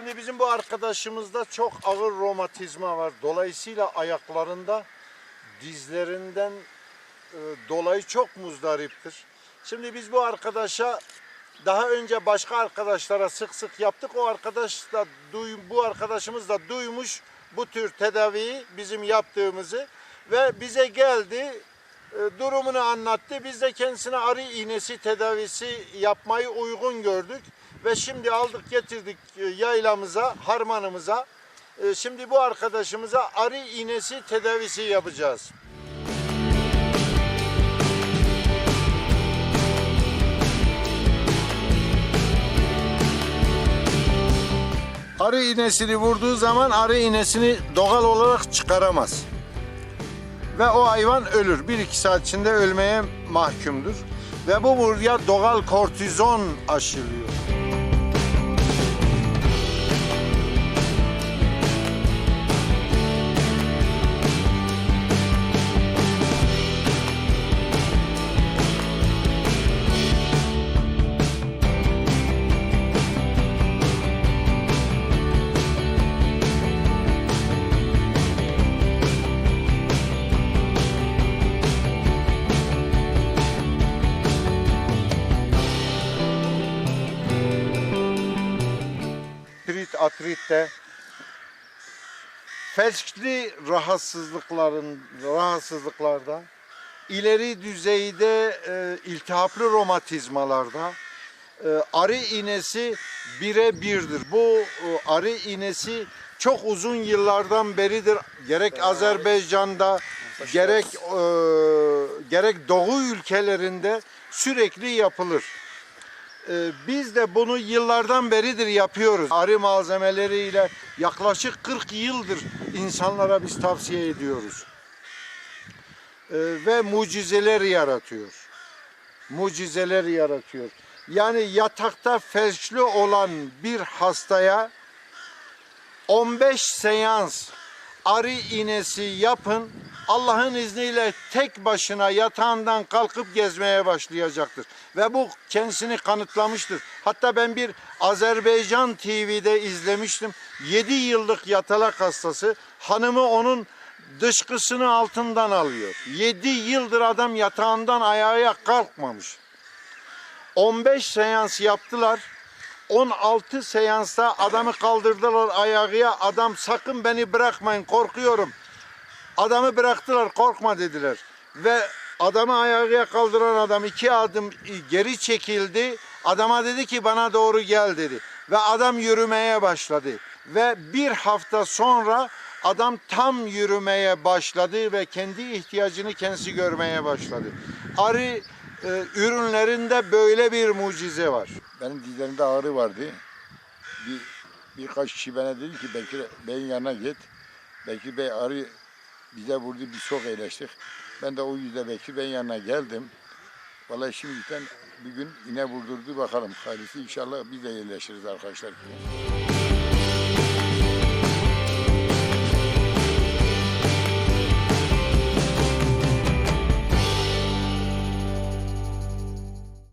Şimdi bizim bu arkadaşımızda çok ağır romatizma var. Dolayısıyla ayaklarında dizlerinden e, dolayı çok muzdariptir. Şimdi biz bu arkadaşa daha önce başka arkadaşlara sık sık yaptık. O arkadaş da duy, bu arkadaşımız da duymuş bu tür tedaviyi bizim yaptığımızı ve bize geldi durumunu anlattı. Biz de kendisine arı iğnesi tedavisi yapmayı uygun gördük ve şimdi aldık getirdik e, yaylamıza, harmanımıza. E, Şimdi bu arkadaşımıza arı iğnesi tedavisi yapacağız. Arı iğnesini vurduğu zaman arı iğnesini doğal olarak çıkaramaz. Ve o hayvan ölür. 1-2 saat içinde ölmeye mahkumdur. Ve bu buraya doğal kortizon aşılıyor. Atritte felçli rahatsızlıkların rahatsızlıklarda ileri düzeyde e, iltihaplı romatizmalarda e, arı iğnesi bire birdir. Bu e, arı iğnesi çok uzun yıllardan beridir gerek Azerbaycan'da gerek e, gerek Doğu ülkelerinde sürekli yapılır. Ee, Biz de bunu yıllardan beridir yapıyoruz. Arı malzemeleriyle yaklaşık 40 yıldır insanlara biz tavsiye ediyoruz. Ee, Ve mucizeler yaratıyor. Mucizeler yaratıyor. Yani yatakta felçli olan bir hastaya 15 seans arı iğnesi yapın. Allah'ın izniyle tek başına yatağından kalkıp gezmeye başlayacaktır. Ve bu kendisini kanıtlamıştır. Hatta ben bir Azerbaycan TV'de izlemiştim. 7 yıllık yatalak hastası. Hanımı onun dışkısını altından alıyor. 7 yıldır adam yatağından ayağa kalkmamış. 15 seans yaptılar. 16 seansta adamı kaldırdılar ayağa. Adam sakın beni bırakmayın korkuyorum. Adamı bıraktılar korkma dediler. Ve adamı ayağa kaldıran adam iki adım geri çekildi. Adama dedi ki bana doğru gel dedi. Ve adam yürümeye başladı. Ve bir hafta sonra adam tam yürümeye başladı ve kendi ihtiyacını kendisi görmeye başladı. Arı e, ürünlerinde böyle bir mucize var. Benim dizlerimde ağrı vardı. Bir, birkaç kişi bana dedi ki Bekir Bey'in yanına git. Bekir Bey ağrı bize vurdu, biz çok iyileştik. Ben de o yüzden Bekir Bey'in yanına geldim. Vallahi şimdiden bir gün yine vurdurdu bakalım. Hayırlısı inşallah biz de iyileşiriz arkadaşlar.